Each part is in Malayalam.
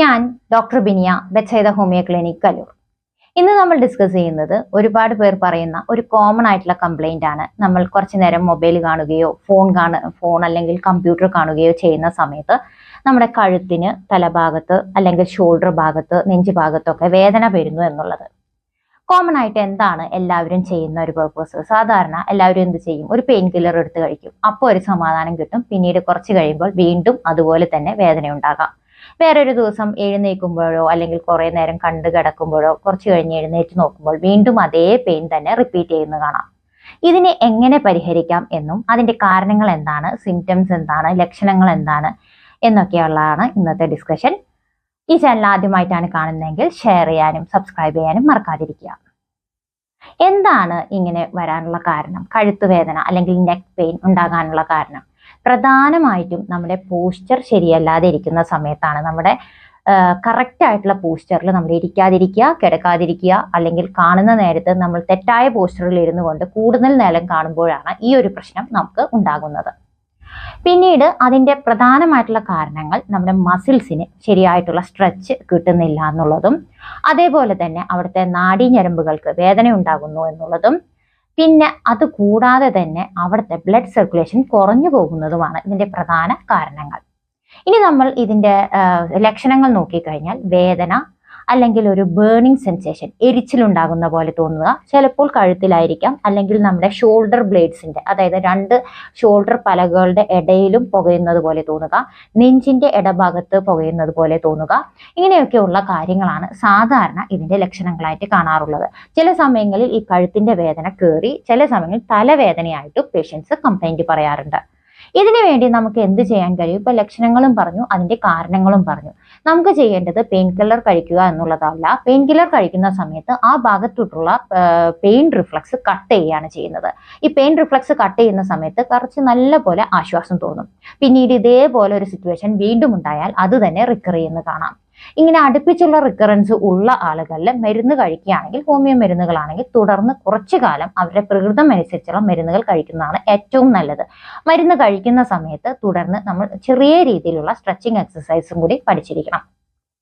ഞാൻ ഡോക്ടർ ബിനിയ ബെച്ചൈത ഹോമിയോ ക്ലിനിക് കലൂർ. ഇന്ന് നമ്മൾ ഡിസ്കസ് ചെയ്യുന്നത് ഒരുപാട് പേർ പറയുന്ന ഒരു കോമൺ ആയിട്ടുള്ള കംപ്ലൈന്റ് ആണ്. നമ്മൾ കുറച്ചു നേരം മൊബൈൽ കാണുകയോ ഫോൺ കാണ ഫോൺ അല്ലെങ്കിൽ കമ്പ്യൂട്ടർ കാണുകയോ ചെയ്യുന്ന സമയത്ത് നമ്മുടെ കഴുത്തിന് തലഭാഗത്ത് അല്ലെങ്കിൽ ഷോൾഡർ ഭാഗത്ത് നെഞ്ച് ഭാഗത്തൊക്കെ വേദന വരുന്നു എന്നുള്ളത്. കോമൺ ആയിട്ട് എന്താണ് എല്ലാവരും ചെയ്യുന്ന ഒരു പർപ്പസ് സാധാരണ എല്ലാവരും എന്ത് ചെയ്യും? ഒരു പെയിൻ കില്ലർ എടുത്ത് കഴിക്കും. അപ്പോൾ ഒരു സമാധാനം കിട്ടും. പിന്നീട് കുറച്ച് കഴിയുമ്പോൾ വീണ്ടും അതുപോലെ തന്നെ വേദന ഉണ്ടാകാം. വേറൊരു ദിവസം എഴുന്നേൽക്കുമ്പോഴോ അല്ലെങ്കിൽ കുറേ നേരം കണ്ടു കിടക്കുമ്പോഴോ കുറച്ച് കഴിഞ്ഞ് എഴുന്നേറ്റ് നോക്കുമ്പോൾ വീണ്ടും അതേ പെയിൻ തന്നെ റിപ്പീറ്റ് ചെയ്യുന്നത് കാണാം. ഇതിനെ എങ്ങനെ പരിഹരിക്കാം എന്നും അതിന്റെ കാരണങ്ങൾ എന്താണ് സിംറ്റംസ് എന്താണ് ലക്ഷണങ്ങൾ എന്താണ് എന്നൊക്കെയുള്ളതാണ് ഇന്നത്തെ ഡിസ്കഷൻ. ഈ ചാനൽ ആദ്യമായിട്ടാണ് കാണുന്നതെങ്കിൽ ഷെയർ ചെയ്യാനും സബ്സ്ക്രൈബ് ചെയ്യാനും മറക്കാതിരിക്കുക. എന്താണ് ഇങ്ങനെ വരാനുള്ള കാരണം? കഴുത്തുവേദന അല്ലെങ്കിൽ നെക്ക് പെയിൻ ഉണ്ടാകാനുള്ള കാരണം? പ്രധാനമായിട്ടും നമ്മുടെ പോസ്ചർ ശരിയല്ലാതെ ഇരിക്കുന്ന സമയത്താണ് നമ്മുടെ കറക്റ്റ് ആയിട്ടുള്ള പോസ്ചറിൽ നമ്മൾ ഇരിക്കാതിരിക്കുക കിടക്കാതിരിക്കുക അല്ലെങ്കിൽ കാണുന്ന നേരത്ത് നമ്മൾ തെറ്റായ പോസ്റ്ററിൽ ഇരുന്നു കൊണ്ട് കൂടുതൽ നേരം കാണുമ്പോഴാണ് ഈ ഒരു പ്രശ്നം നമുക്ക് ഉണ്ടാകുന്നത്. പിന്നീട് അതിന്റെ പ്രധാനമായിട്ടുള്ള കാരണങ്ങൾ നമ്മുടെ മസിൽസിന് ശരിയായിട്ടുള്ള സ്ട്രെച്ച് കിട്ടുന്നില്ല എന്നുള്ളതും അതേപോലെ തന്നെ അവിടുത്തെ നാഡീഞരമ്പുകൾക്ക് വേദന ഉണ്ടാകുന്നു എന്നുള്ളതും പിന്നെ അത് കൂടാതെ തന്നെ അവിടുത്തെ ബ്ലഡ് സർക്കുലേഷൻ കുറഞ്ഞു പോകുന്നതുമാണ് ഇതിന്റെ പ്രധാന കാരണങ്ങൾ. ഇനി നമ്മൾ ഇതിന്റെ ലക്ഷണങ്ങൾ നോക്കിക്കഴിഞ്ഞാൽ വേദന അല്ലെങ്കിൽ ഒരു ബേണിംഗ് സെൻസേഷൻ എരിച്ചിലുണ്ടാകുന്ന പോലെ തോന്നുക. ചിലപ്പോൾ കഴുത്തിലായിരിക്കാം അല്ലെങ്കിൽ നമ്മുടെ ഷോൾഡർ ബ്ലേഡ്സിന്റെ അതായത് രണ്ട് ഷോൾഡർ പലകളുടെ ഇടയിലും പുകയുന്നത് പോലെ തോന്നുക. നെഞ്ചിന്റെ ഇടഭാഗത്ത് പുകയുന്നത് പോലെ തോന്നുക. ഇങ്ങനെയൊക്കെയുള്ള കാര്യങ്ങളാണ് സാധാരണ ഇതിന്റെ ലക്ഷണങ്ങളായിട്ട് കാണാറുള്ളത്. ചില സമയങ്ങളിൽ ഈ കഴുത്തിന്റെ വേദന കയറി ചില സമയങ്ങളിൽ തലവേദനയായിട്ടും പേഷ്യൻസ് കംപ്ലൈന്റ് പറയാറുണ്ട്. ഇതിനു വേണ്ടി നമുക്ക് എന്ത് ചെയ്യാൻ കഴിയും? ഇപ്പൊ ലക്ഷണങ്ങളും പറഞ്ഞു അതിന്റെ കാരണങ്ങളും പറഞ്ഞു. നമുക്ക് ചെയ്യേണ്ടത് പെയിൻ കില്ലർ കഴിക്കുക എന്നുള്ളതല്ല. പെയിൻ കില്ലർ കഴിക്കുന്ന സമയത്ത് ആ ഭാഗത്തോട്ടുള്ള പെയിൻ റിഫ്ലക്സ് കട്ട് ചെയ്യുകയാണ് ചെയ്യുന്നത്. ഈ പെയിൻ റിഫ്ലക്സ് കട്ട് ചെയ്യുന്ന സമയത്ത് കുറച്ച് നല്ല പോലെ ആശ്വാസം തോന്നും. പിന്നീട് ഇതേപോലെ ഒരു സിറ്റുവേഷൻ വീണ്ടും ഉണ്ടായാൽ അത് തന്നെ റിക്കർ ചെയ്യുന്ന കാണാം. ഇങ്ങനെ അടുപ്പിച്ചുള്ള റിക്കറൻസ് ഉള്ള ആളുകളിൽ മരുന്ന് കഴിക്കുകയാണെങ്കിൽ ഹോമിയോ മരുന്നുകളാണെങ്കിൽ തുടർന്ന് കുറച്ചു കാലം അവരുടെ പ്രകൃതം അനുസരിച്ചുള്ള മരുന്നുകൾ കഴിക്കുന്നതാണ് ഏറ്റവും നല്ലത്. മരുന്ന് കഴിക്കുന്ന സമയത്ത് തുടർന്ന് നമ്മൾ ചെറിയ രീതിയിലുള്ള സ്ട്രെച്ചിങ് എക്സസൈസും കൂടി പഠിച്ചിരിക്കണം.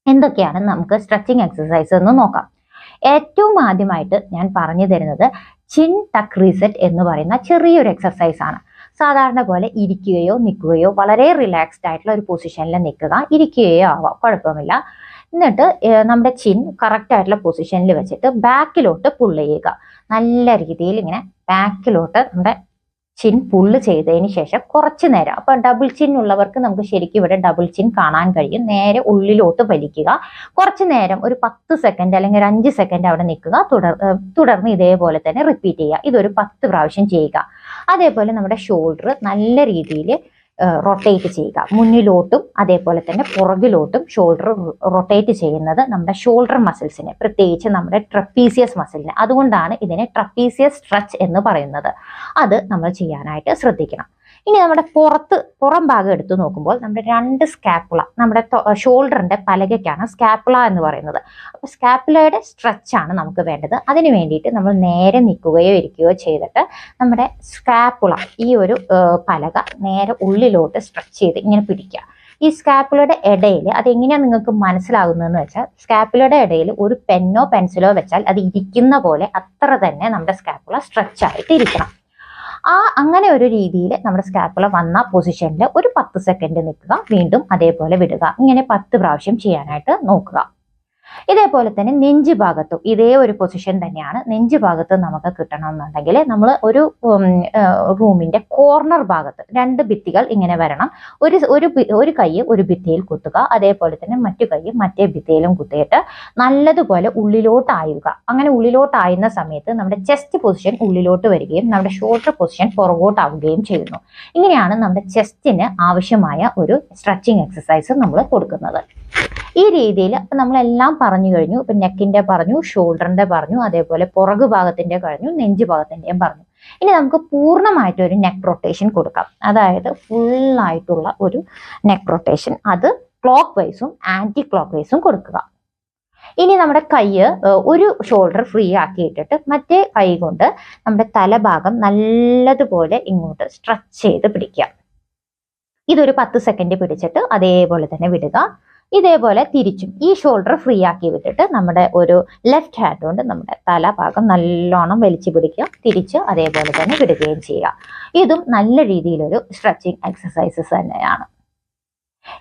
എന്തൊക്കെയാണ് നമുക്ക് സ്ട്രെച്ചിങ് എക്സസൈസ് എന്ന് നോക്കാം. ഏറ്റവും ആദ്യമായിട്ട് ഞാൻ പറഞ്ഞു തരുന്നത് ചിൻ ടക്ക് റീസെറ്റ് എന്ന് പറയുന്ന ചെറിയൊരു എക്സസൈസ് ആണ്. സാധാരണ പോലെ ഇരിക്കുകയോ നിൽക്കുകയോ വളരെ റിലാക്സ്ഡ് ആയിട്ടുള്ള ഒരു പൊസിഷനിൽ നിൽക്കുക ഇരിക്കുകയോ ആവാം. കുഴപ്പമില്ല. എന്നിട്ട് നമ്മുടെ ചിൻ കറക്റ്റ് ആയിട്ടുള്ള പൊസിഷനിൽ വെച്ചിട്ട് ബാക്കിലോട്ട് പുള്ള് ചെയ്യുക. നല്ല രീതിയിൽ ഇങ്ങനെ ബാക്കിലോട്ട് നമ്മുടെ ചിൻ പുള്ള് ചെയ്തതിന് ശേഷം കുറച്ച് നേരം അപ്പൊ ഡബിൾ ചിൻ ഉള്ളവർക്ക് നമുക്ക് ശരിക്കും ഇവിടെ ഡബിൾ ചിൻ കാണാൻ കഴിയും. നേരെ ഉള്ളിലോട്ട് വലിക്കുക. കുറച്ച് നേരം ഒരു പത്ത് സെക്കൻഡ് അല്ലെങ്കിൽ ഒരു അഞ്ച് സെക്കൻഡ് അവിടെ നിൽക്കുക. തുടർ തുടർന്ന് ഇതേപോലെ തന്നെ റിപ്പീറ്റ് ചെയ്യുക. ഇതൊരു പത്ത് പ്രാവശ്യം ചെയ്യുക. അതേപോലെ നമ്മുടെ ഷോൾഡർ നല്ല രീതിയിൽ റൊട്ടേറ്റ് ചെയ്യുക. മുന്നിലോട്ടും അതേപോലെ തന്നെ പുറകിലോട്ടും ഷോൾഡർ റൊട്ടേറ്റ് ചെയ്യുന്നത് നമ്മുടെ ഷോൾഡർ മസിൽസിന് പ്രത്യേകിച്ച് നമ്മുടെ ട്രപ്പീസിയസ് മസിലിനെ അതുകൊണ്ടാണ് ഇതിനെ ട്രപ്പീസിയസ് സ്ട്രെച്ച് എന്ന് പറയുന്നത്. അത് നമ്മൾ ചെയ്യാനായിട്ട് ശ്രദ്ധിക്കണം. ഇനി നമ്മുടെ പുറത്ത് പുറം ഭാഗം എടുത്തു നോക്കുമ്പോൾ നമ്മുടെ രണ്ട് സ്കാപ്പുള നമ്മുടെ ഷോൾഡറിന്റെ പലകയ്ക്കാണ് സ്കാപ്പുള എന്ന് പറയുന്നത്. അപ്പോൾ സ്കാപ്പുലയുടെ സ്ട്രെച്ച് ആണ് നമുക്ക് വേണ്ടത്. അതിന് വേണ്ടിയിട്ട് നമ്മൾ നേരെ നിൽക്കുകയോ ഇരിക്കുകയോ ചെയ്തിട്ട് നമ്മുടെ സ്കാപ്പുള ഈ ഒരു പലക നേരെ ഉള്ളിലോട്ട് സ്ട്രെച്ച് ചെയ്ത് ഇങ്ങനെ പിടിക്കുക. ഈ സ്കാപ്പുലയുടെ ഇടയിൽ അതെങ്ങനെയാണ് നിങ്ങൾക്ക് മനസ്സിലാകുന്നതെന്ന് വെച്ചാൽ സ്കാപ്പുലയുടെ ഇടയിൽ ഒരു പെന്നോ പെൻസിലോ വെച്ചാൽ അത് ഇരിക്കുന്ന പോലെ അത്ര തന്നെ നമ്മുടെ സ്കാപ്പുള സ്ട്രെച്ച് ആയിട്ട് ഇരിക്കണം. ആ അങ്ങനെ ഒരു രീതിയിൽ നമ്മുടെ സ്കാപ്പുള വന്ന പൊസിഷനിൽ ഒരു പത്ത് സെക്കൻഡ് നിൽക്കുക വീണ്ടും അതേപോലെ വിടുക. ഇങ്ങനെ പത്ത് പ്രാവശ്യം ചെയ്യാനായിട്ട് നോക്കുക. ഇതേപോലെ തന്നെ നെഞ്ച് ഭാഗത്തും ഇതേ ഒരു പൊസിഷൻ തന്നെയാണ് നെഞ്ച് ഭാഗത്ത് നമുക്ക് കിട്ടണമെന്നുണ്ടെങ്കിൽ നമ്മൾ ഒരു റൂമിന്റെ കോർണർ ഭാഗത്ത് രണ്ട് ഭിത്തികൾ ഇങ്ങനെ വരണം. ഒരു ഒരു ഒരു കൈ ഒരു ഭിത്തിയിൽ കുത്തുക അതേപോലെ തന്നെ മറ്റു കൈ മറ്റേ ഭിത്തിയിലും കുത്തിയിട്ട് നല്ലതുപോലെ ഉള്ളിലോട്ടായുക അങ്ങനെ ഉള്ളിലോട്ടായുന്ന സമയത്ത് നമ്മുടെ ചെസ്റ്റ് പൊസിഷൻ ഉള്ളിലോട്ട് വരികയും നമ്മുടെ ഷോൾഡർ പൊസിഷൻ പുറകോട്ടാവുകയും ചെയ്യുന്നു. ഇങ്ങനെയാണ് നമ്മുടെ ചെസ്റ്റിന് ആവശ്യമായ ഒരു സ്ട്രെച്ചിങ് എക്സസൈസ് നമ്മൾ കൊടുക്കുന്നത്. ഈ രീതിയിൽ അപ്പൊ നമ്മളെല്ലാം പറഞ്ഞു കഴിഞ്ഞു. ഇപ്പൊ നെക്കിന്റെ പറഞ്ഞു ഷോൾഡറിന്റെ പറഞ്ഞു അതേപോലെ പുറകു ഭാഗത്തിന്റെ കഴിഞ്ഞു നെഞ്ച് ഭാഗത്തിന്റെയും പറഞ്ഞു. ഇനി നമുക്ക് പൂർണമായിട്ട് ഒരു നെക്ക് റൊട്ടേഷൻ കൊടുക്കാം. അതായത് ഫുൾ ആയിട്ടുള്ള ഒരു നെക്ക് റൊട്ടേഷൻ. അത് ക്ലോക്ക് വൈസും ആന്റി ക്ലോക്ക് വൈസും കൊടുക്കുക. ഇനി നമ്മുടെ കൈ ഒരു ഷോൾഡർ ഫ്രീ ആക്കിയിട്ടിട്ട് മറ്റേ കൈ കൊണ്ട് നമ്മുടെ തലഭാഗം നല്ലതുപോലെ ഇങ്ങോട്ട് സ്ട്രെച്ച് ചെയ്ത് പിടിക്കുക. ഇതൊരു പത്ത് സെക്കൻഡ് പിടിച്ചിട്ട് അതേപോലെ തന്നെ വിടുക. ഇതേപോലെ തിരിച്ചും ഈ ഷോൾഡർ ഫ്രീ ആക്കി വിട്ടിട്ട് നമ്മുടെ ഒരു ലെഫ്റ്റ് ഹാൻഡ് കൊണ്ട് നമ്മുടെ തലഭാഗം നല്ലോണം വലിച്ചു പിടിക്കുക. തിരിച്ച് അതേപോലെ തന്നെ വിടുകയും ചെയ്യുക. ഇതും നല്ല രീതിയിലൊരു സ്ട്രെച്ചിങ് എക്സസൈസസ് തന്നെയാണ്.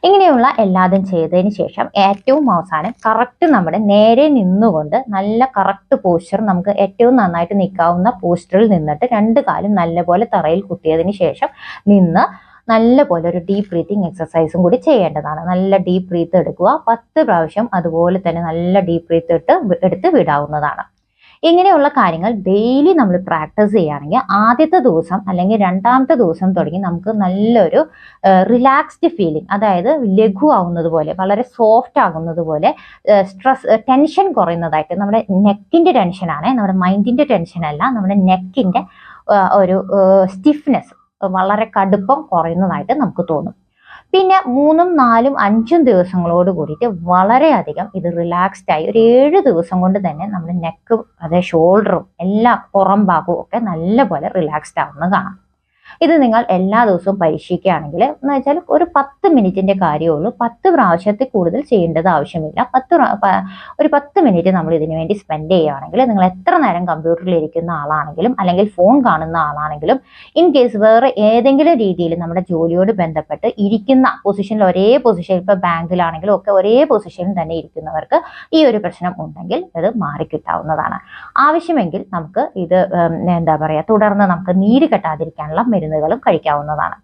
ഇങ്ങനെയുള്ള എല്ലാതും ചെയ്തതിന് ശേഷം ഏറ്റവും അവസാനം കറക്റ്റ് നമ്മുടെ നേരെ നിന്നുകൊണ്ട് നല്ല കറക്റ്റ് പോസ്ചർ നമുക്ക് ഏറ്റവും നന്നായിട്ട് നിൽക്കാവുന്ന പോസ്റ്ററിൽ നിന്നിട്ട് രണ്ട് കാലും നല്ലപോലെ തറയിൽ കുത്തിയതിന് ശേഷം നിന്ന് നല്ലപോലെ ഒരു ഡീപ്പ് ബ്രീത്തിങ് എക്സസൈസും കൂടി ചെയ്യേണ്ടതാണ്. നല്ല ഡീപ്പ് ബ്രീത്ത് എടുക്കുക. പത്ത് പ്രാവശ്യം അതുപോലെ തന്നെ നല്ല ഡീപ്പ് ബ്രീത്ത് ഇട്ട് എടുത്ത് വിടാവുന്നതാണ്. ഇങ്ങനെയുള്ള കാര്യങ്ങൾ ഡെയിലി നമ്മൾ പ്രാക്ടീസ് ചെയ്യുകയാണെങ്കിൽ ആദ്യത്തെ ദിവസം അല്ലെങ്കിൽ രണ്ടാമത്തെ ദിവസം തുടങ്ങി നമുക്ക് നല്ലൊരു റിലാക്സ്ഡ് ഫീലിംഗ് അതായത് ലഘുവാകുന്നത് പോലെ വളരെ സോഫ്റ്റ് ആകുന്നത് പോലെ സ്ട്രെസ് ടെൻഷൻ കുറയുന്നതായിട്ട് നമ്മുടെ നെക്കിന്റെ ടെൻഷനാണ് നമ്മുടെ മൈൻഡിന്റെ ടെൻഷനല്ല നമ്മുടെ നെക്കിന്റെ ഒരു സ്റ്റിഫ്നെസ് വളരെ കടുപ്പം കുറയുന്നതായിട്ട് നമുക്ക് തോന്നും. പിന്നെ മൂന്നും നാലും അഞ്ചും ദിവസങ്ങളോട് കൂടിയിട്ട് വളരെയധികം ഇത് റിലാക്സ്ഡ് ആയി ഒരു ഏഴ് ദിവസം കൊണ്ട് തന്നെ നമ്മുടെ നെക്കും അതേ ഷോൾഡറും എല്ലാ പുറം ഭാഗവും ഒക്കെ നല്ലപോലെ റിലാക്സ്ഡ് ആവുന്നത് കാണാം. ഇത് നിങ്ങൾ എല്ലാ ദിവസവും പരീക്ഷിക്കുകയാണെങ്കിൽ എന്ന് വെച്ചാൽ ഒരു പത്ത് മിനിറ്റിന്റെ കാര്യമുള്ളൂ പത്ത് പ്രാവശ്യത്തിൽ കൂടുതൽ ചെയ്യേണ്ടത് ആവശ്യമില്ല. പത്ത് ഒരു പത്ത് മിനിറ്റ് നമ്മൾ ഇതിനു വേണ്ടി സ്പെൻഡ് ചെയ്യുകയാണെങ്കിൽ നിങ്ങൾ എത്ര നേരം കമ്പ്യൂട്ടറിൽ ഇരിക്കുന്ന ആളാണെങ്കിലും അല്ലെങ്കിൽ ഫോൺ കാണുന്ന ആളാണെങ്കിലും ഇൻ കേസ് വേറെ ഏതെങ്കിലും രീതിയിൽ നമ്മുടെ ജോലിയോട് ബന്ധപ്പെട്ട് ഇരിക്കുന്ന പൊസിഷനിൽ ഒരേ പൊസിഷൻ ഇപ്പൊ ബാങ്കിലാണെങ്കിലും ഒക്കെ ഒരേ പൊസിഷനിൽ തന്നെ ഇരിക്കുന്നവർക്ക് ഈ ഒരു പ്രശ്നം ഉണ്ടെങ്കിൽ ഇത് മാറിക്കിട്ടാവുന്നതാണ്. ആവശ്യമെങ്കിൽ നമുക്ക് ഇത് എന്താ പറയുക തുടർന്ന് നമുക്ക് നീര് കെട്ടാതിരിക്കാനുള്ള മരുന്നുകളും കഴിക്കാവുന്നതാണ്.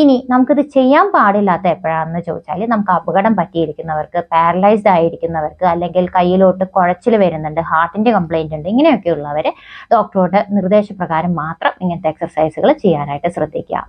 ഇനി നമുക്കിത് ചെയ്യാൻ പാടില്ലാത്ത എപ്പോഴാണെന്ന് ചോദിച്ചാൽ നമുക്ക് അപകടം പറ്റിയിരിക്കുന്നവർക്ക് പാരലൈസ്ഡ് ആയിരിക്കുന്നവർക്ക് അല്ലെങ്കിൽ കയ്യിലോട്ട് കുഴച്ചിൽ വരുന്നുണ്ട് ഹാർട്ടിന്റെ കംപ്ലൈന്റ് ഉണ്ട് ഇങ്ങനെയൊക്കെ ഇങ്ങനെയൊക്കെയുള്ളവർ ഡോക്ടറോട് നിർദ്ദേശപ്രകാരം മാത്രം ഇങ്ങനത്തെ എക്സസൈസുകൾ ചെയ്യാനായിട്ട് ശ്രദ്ധിക്കുക.